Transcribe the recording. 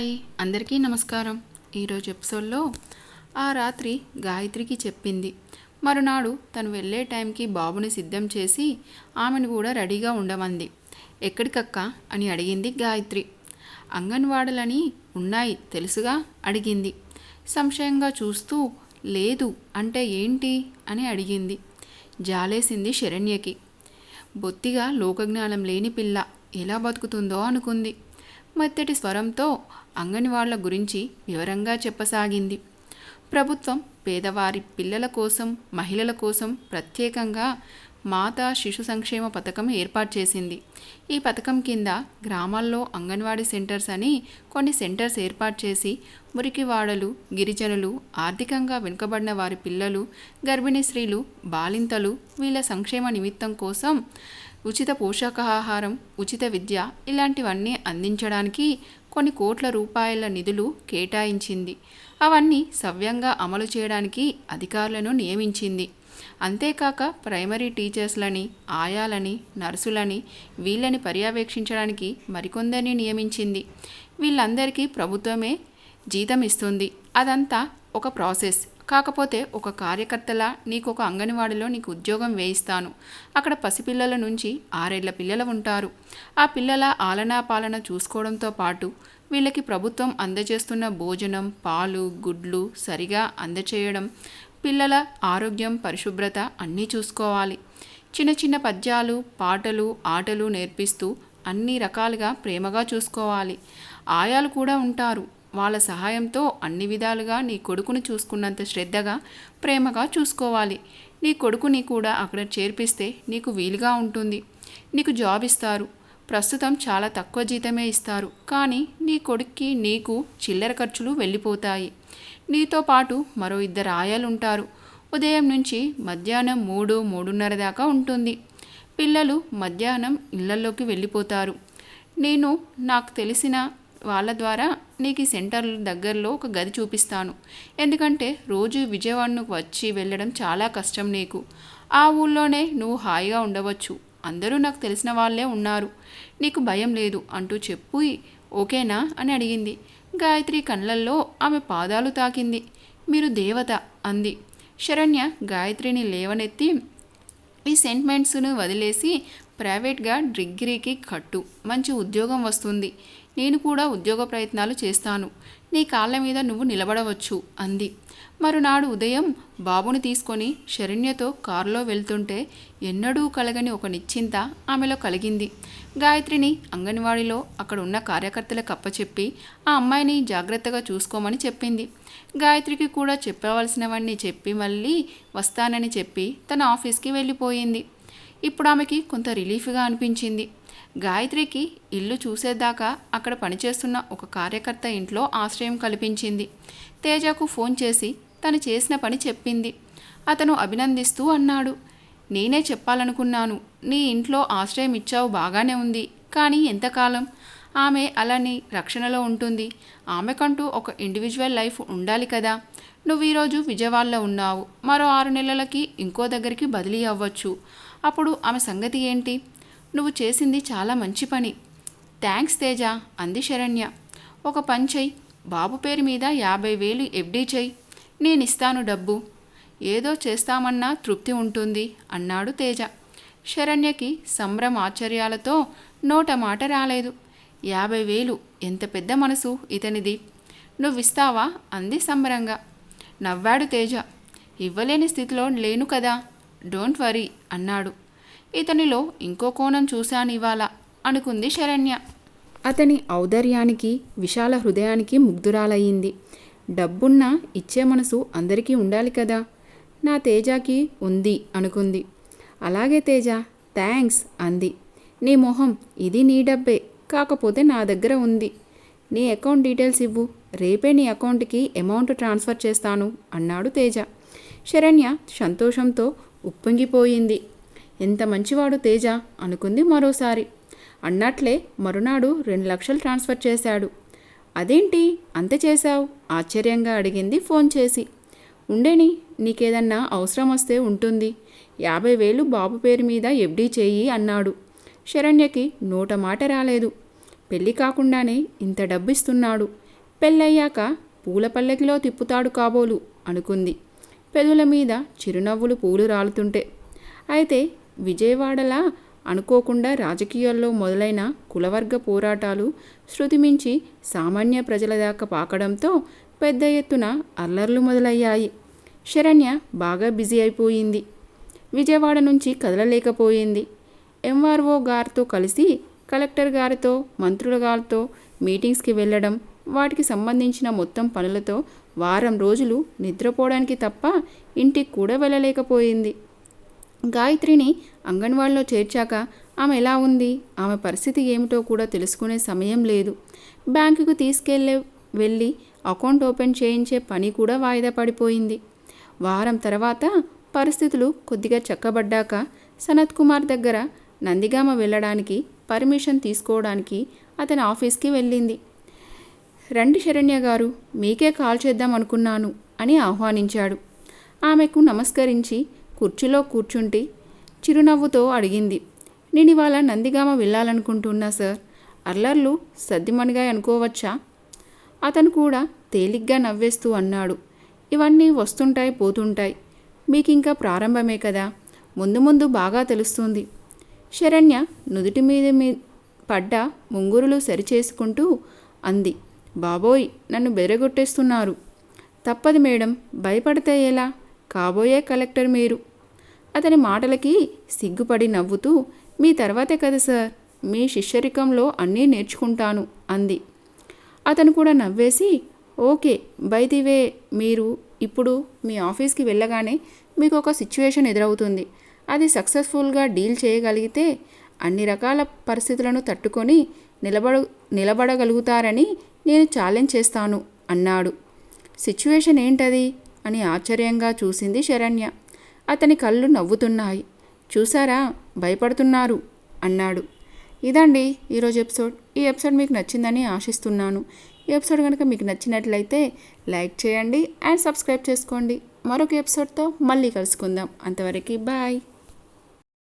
Hi అందరికీ నమస్కారం. ఈరోజు ఎపిసోడ్లో ఆ రాత్రి గాయత్రికి చెప్పింది. మరునాడు తను వెళ్ళే టైంకి బాబుని సిద్ధం చేసి ఆమెను కూడా రెడీగా ఉండమంది. ఎక్కడికక్క? అని అడిగింది గాయత్రి. అంగన్వాడలని ఉన్నాయి తెలుసుగా? అడిగింది. సంశయంగా చూస్తూ లేదు అంటే ఏంటి? అని అడిగింది. జాలేసింది శరణ్యకి. బొత్తిగా లోకజ్ఞానం లేని పిల్ల ఎలా బతుకుతుందో అనుకుంది. మెత్తటి స్వరంతో అంగన్వాళ్ళ గురించి వివరంగా చెప్పసాగింది. ప్రభుత్వం పేదవారి పిల్లల కోసం మహిళల కోసం ప్రత్యేకంగా మాతా శిశు సంక్షేమ పథకం ఏర్పాటు చేసింది. ఈ పథకం కింద గ్రామాల్లో అంగన్వాడీ సెంటర్స్ అని కొన్ని సెంటర్స్ ఏర్పాటు చేసి మురికివాడలు గిరిజనులు ఆర్థికంగా వెనుకబడిన వారి పిల్లలు గర్భిణీ స్త్రీలు బాలింతలు వీళ్ళ సంక్షేమ నిమిత్తం కోసం ఉచిత పోషకాహారం ఉచిత విద్య ఇలాంటివన్నీ అందించడానికి కొన్ని కోట్ల రూపాయల నిధులు కేటాయించింది. అవన్నీ సవ్యంగా అమలు చేయడానికి అధికారులను నియమించింది. అంతేకాక ప్రైమరీ టీచర్స్లని ఆయాలని నర్సులని వీళ్ళని పర్యవేక్షించడానికి మరికొందరిని నియమించింది. వీళ్ళందరికీ ప్రభుత్వమే జీతం ఇస్తుంది అదంతా ఒక ప్రాసెస్. కాకపోతే ఒక కార్యకర్తలా నీకు ఒక అంగన్వాడిలో నీకు ఉద్యోగం వేయిస్తాను. అక్కడ పసిపిల్లల నుంచి ఆరేళ్ళ పిల్లలు ఉంటారు. ఆ పిల్లల ఆలనా పాలన చూసుకోవడంతో పాటు వీళ్ళకి ప్రభుత్వం అందజేస్తున్న భోజనం పాలు గుడ్లు సరిగా అందచేయడం పిల్లల ఆరోగ్యం పరిశుభ్రత అన్నీ చూసుకోవాలి. చిన్న చిన్న పద్యాలు పాటలు ఆటలు నేర్పిస్తూ అన్ని రకాలుగా ప్రేమగా చూసుకోవాలి. ఆయాలు కూడా ఉంటారు. వాళ్ళ సహాయంతో అన్ని విధాలుగా నీ కొడుకును చూసుకున్నంత శ్రద్ధగా ప్రేమగా చూసుకోవాలి. నీ కొడుకుని కూడా అక్కడ చేర్పిస్తే నీకు వీలుగా ఉంటుంది. నీకు జాబ్ ఇస్తారు. ప్రస్తుతం చాలా తక్కువ జీతమే ఇస్తారు. కానీ నీ కొడుక్కి నీకు చిల్లర ఖర్చులు వెళ్ళిపోతాయి. నీతో పాటు మరో ఇద్దరు ఆయాలు ఉంటారు ఉదయం నుంచి మధ్యాహ్నం మూడు మూడున్నర దాకా ఉంటుంది. పిల్లలు మధ్యాహ్నం ఇళ్ళలోకి వెళ్ళిపోతారు. నేను నాకు తెలిసిన వాళ్ళ ద్వారా నీకు ఈ సెంటర్ దగ్గరలో ఒక గది చూపిస్తాను. ఎందుకంటే రోజు విజయవాడకు వచ్చి వెళ్ళడం చాలా కష్టం నీకు. ఆ ఊళ్ళోనే నువ్వు హాయిగా ఉండవచ్చు. అందరూ నాకు తెలిసిన వాళ్ళే ఉన్నారు. నీకు భయం లేదు అంటూ చెప్పు ఓకేనా? అని అడిగింది. గాయత్రి కళ్ళల్లో ఆమె పాదాలు తాకింది. మీరు దేవత అంది. శరణ్య గాయత్రిని లేవనెత్తి ఈ సెంటిమెంట్స్ను వదిలేసి ప్రైవేట్గా డిగ్రీకి కట్టు. మంచి ఉద్యోగం వస్తుంది. నేను కూడా ఉద్యోగ ప్రయత్నాలు చేస్తాను. నీ కాళ్ళ మీద నువ్వు నిలబడవచ్చు అంది. మరునాడు ఉదయం బాబుని తీసుకొని శరణ్యతో కారులో వెళ్తుంటే ఎన్నడూ కలగని ఒక నిశ్చింత ఆమెలో కలిగింది. గాయత్రిని అంగన్వాడీలో అక్కడ ఉన్న కార్యకర్తలకు అప్పచెప్పి ఆ అమ్మాయిని జాగ్రత్తగా చూసుకోమని చెప్పింది. గాయత్రికి కూడా చెప్పవలసినవన్నీ చెప్పి మళ్ళీ వస్తానని చెప్పి తన ఆఫీస్కి వెళ్ళిపోయింది. ఇప్పుడు ఆమెకి కొంత రిలీఫ్గా అనిపించింది. గాయత్రికి ఇల్లు చూసేదాకా అక్కడ పనిచేస్తున్న ఒక కార్యకర్త ఇంట్లో ఆశ్రయం కల్పించింది. తేజకు ఫోన్ చేసి తను చేసిన పని చెప్పింది. అతను అభినందిస్తూ అన్నాడు నేనే చెప్పాలనుకున్నాను. నీ ఇంట్లో ఆశ్రయం ఇచ్చావు బాగానే ఉంది. కానీ ఎంతకాలం? ఆమె అలాని రక్షణలో ఉంటుంది. ఆమెకంటూ ఒక ఇండివిజువల్ లైఫ్ ఉండాలి కదా. నువ్వు ఈరోజు విజయవాడలో ఉన్నావు. మరో ఆరు నెలలకి ఇంకో దగ్గరికి బదిలీ అవ్వచ్చు. అప్పుడు ఆమె సంగతి ఏంటి? నువ్వు చేసింది చాలా మంచి పని. థ్యాంక్స్ తేజ అంది శరణ్య. ఒక పని చెయ్యి బాబు పేరు మీద యాభై వేలు ఎఫ్డీ చెయ్యి నేను ఇస్తాను డబ్బు. ఏదో చేస్తామన్నా తృప్తి ఉంటుంది అన్నాడు తేజ. శరణ్యకి సంభ్రమ ఆశ్చర్యాలతో నోట మాట రాలేదు. యాభై వేలు ఎంత పెద్ద మనసు ఇతనిది. నువ్విస్తావా? అంది సంబరంగా నవ్వాడు తేజ. ఇవ్వలేని స్థితిలో లేను కదా. డోంట్ వరీ అన్నాడు. ఇతనిలో ఇంకో కోణం చూశాను ఇవాళ అనుకుంది శరణ్య. అతని ఔదర్యానికి విశాల హృదయానికి ముగ్ధురాలయ్యింది. డబ్బున్న ఇచ్చే మనసు అందరికీ ఉండాలి కదా? నా తేజాకి ఉంది అనుకుంది. అలాగే తేజ థ్యాంక్స్ అంది. నీ మొహం ఇది నీ డబ్బే కాకపోతే నా దగ్గర ఉంది. నీ అకౌంట్ డీటెయిల్స్ ఇవ్వు రేపే నీ అకౌంట్కి అమౌంట్ ట్రాన్స్ఫర్ చేస్తాను అన్నాడు తేజ. శరణ్య సంతోషంతో ఉప్పొంగిపోయింది. ఎంత మంచివాడు తేజ? అనుకుంది మరోసారి. అన్నట్లే మరునాడు రెండు లక్షలు ట్రాన్స్ఫర్ చేశాడు. అదేంటి? అంత చేశావు? ఆశ్చర్యంగా అడిగింది ఫోన్ చేసి. ఉండేని నీకేదన్నా అవసరం వస్తే ఉంటుంది. యాభై వేలు బాబు పేరు మీద ఎఫ్డీ చేయి అన్నాడు. శరణ్యకి నోట మాట రాలేదు. పెళ్ళి కాకుండానే ఇంత డబ్బిస్తున్నాడు. పెళ్ళయ్యాక పూల పల్లకిలో తిప్పుతాడు కాబోలు అనుకుంది. పెదుల మీద చిరునవ్వులు పూలు రాలుతుంటే. అయితే విజయవాడలా అనుకోకుండా రాజకీయాల్లో మొదలైన కులవర్గ పోరాటాలు శృతిమించి సామాన్య ప్రజల దాకా పాకడంతో పెద్ద ఎత్తున అల్లర్లు మొదలయ్యాయి. శరణ్య బాగా బిజీ అయిపోయింది. విజయవాడ నుంచి కదలలేకపోయింది. ఎంఆర్ఓ గారితో కలిసి కలెక్టర్ గారితో మంత్రుల గారితో మీటింగ్స్కి వెళ్ళడం వాటికి సంబంధించిన మొత్తం పనులతో వారం రోజులు నిద్రపోవడానికి తప్ప ఇంటికి కూడా వెళ్ళలేకపోయింది. గాయత్రిని అంగన్వాడిలో చేర్చాక ఆమె ఎలా ఉంది? ఆమె పరిస్థితి ఏమిటో కూడా తెలుసుకునే సమయం లేదు. బ్యాంకుకు తీసుకెళ్ళే వెళ్ళి అకౌంట్ ఓపెన్ చేయించే పని కూడా వాయిదా పడిపోయింది. వారం తర్వాత పరిస్థితులు కొద్దిగా చక్కబడ్డాక సనత్ కుమార్ దగ్గర నందిగామ వెళ్ళడానికి పర్మిషన్ తీసుకోవడానికి అతని ఆఫీస్కి వెళ్ళింది. రండి శరణ్య గారు మీకే కాల్ చేద్దాం అనుకున్నాను అని ఆహ్వానించాడు. ఆమెకు నమస్కరించి కుర్చీలో కూర్చుంటి చిరునవ్వుతో అడిగింది. నేను ఇవాళ నందిగామ వెళ్ళాలనుకుంటున్నా సార్. అల్లర్లు సర్దిమణిగా అనుకోవచ్చా? అతను కూడా తేలిగ్గా నవ్వేస్తూ అన్నాడు. ఇవన్నీ వస్తుంటాయి పోతుంటాయి. మీకు ఇంకా ప్రారంభమే కదా? ముందు ముందు బాగా తెలుస్తుంది. శరణ్య నుదుటి మీద మీ పడ్డ ముంగురులు సరిచేసుకుంటూ అంది. బాబోయ్ నన్ను బెరగొట్టేస్తున్నారు. తప్పదు మేడం. భయపడితే ఎలా? కాబోయే కలెక్టర్ మీరు. అతని మాటలకి సిగ్గుపడి నవ్వుతూ మీ తర్వాతే కదా సార్ మీ శిష్యరికంలో అన్నీ నేర్చుకుంటాను అంది. అతను కూడా నవ్వేసి ఓకే బై ది వే మీరు ఇప్పుడు మీ ఆఫీస్కి వెళ్ళగానే మీకు ఒక సిచ్యువేషన్ ఎదురవుతుంది. అది సక్సెస్ఫుల్గా డీల్ చేయగలిగితే అన్ని రకాల పరిస్థితులను తట్టుకొని నిలబడ నిలబడగలుగుతారని నేను ఛాలెంజ్ చేస్తాను అన్నాడు. సిచ్యువేషన్ ఏంటది? అని ఆశ్చర్యంగా చూసింది శరణ్య. అతని కళ్ళు నవ్వుతున్నాయి. చూసారా భయపడుతున్నారు అన్నాడు. ఇదండి ఈరోజు ఎపిసోడ్. ఈ ఎపిసోడ్ మీకు నచ్చిందని ఆశిస్తున్నాను. ఈ ఎపిసోడ్ కనుక మీకు నచ్చినట్లయితే లైక్ చేయండి అండ్ సబ్స్క్రైబ్ చేసుకోండి. మరొక ఎపిసోడ్తో మళ్ళీ కలుసుకుందాం. అంతవరకు బాయ్.